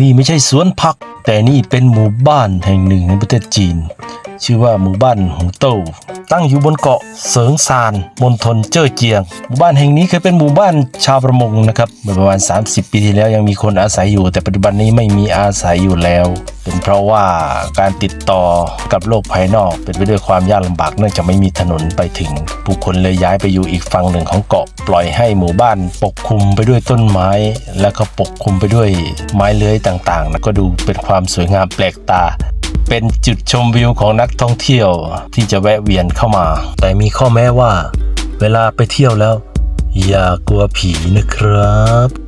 นี่ไม่ใช่สวนผัก แต่นี่เป็นหมู่บ้านแห่งหนึ่งในประเทศจีน ชื่อว่าหมู่บ้านหงเต้าตั้งอยู่บนเกาะเสิงซานมณฑลเจ้อเจียง หมู่บ้านแห่งนี้เคยเป็นหมู่บ้านชาวประมงนะครับเมื่อประมาณ 30 ปีที่แล้วยังมีคนอาศัยอยู่ แต่ปัจจุบันนี้ไม่มีอาศัยอยู่แล้ว เป็นเพราะว่าการติดต่อกับโลกภายนอกเป็นไปด้วยความยากลำบากเนื่องจากไม่มีถนนไปถึง ผู้คนเลยย้ายไปอยู่อีกฝั่งหนึ่งของเกาะปล่อยให้หมู่บ้านปกคลุมไปด้วยต้นไม้ แล้วก็ปกคลุมไปด้วยไม้เลื้อยต่างๆแล้วก็ดูเป็นความสวยงามแปลกตา เป็นจุดชมวิวของนักท่องเที่ยวที่จะแวะเวียนเข้ามา แต่มีข้อแม้ว่า เวลาไปเที่ยวแล้ว อย่ากลัวผีนะครับ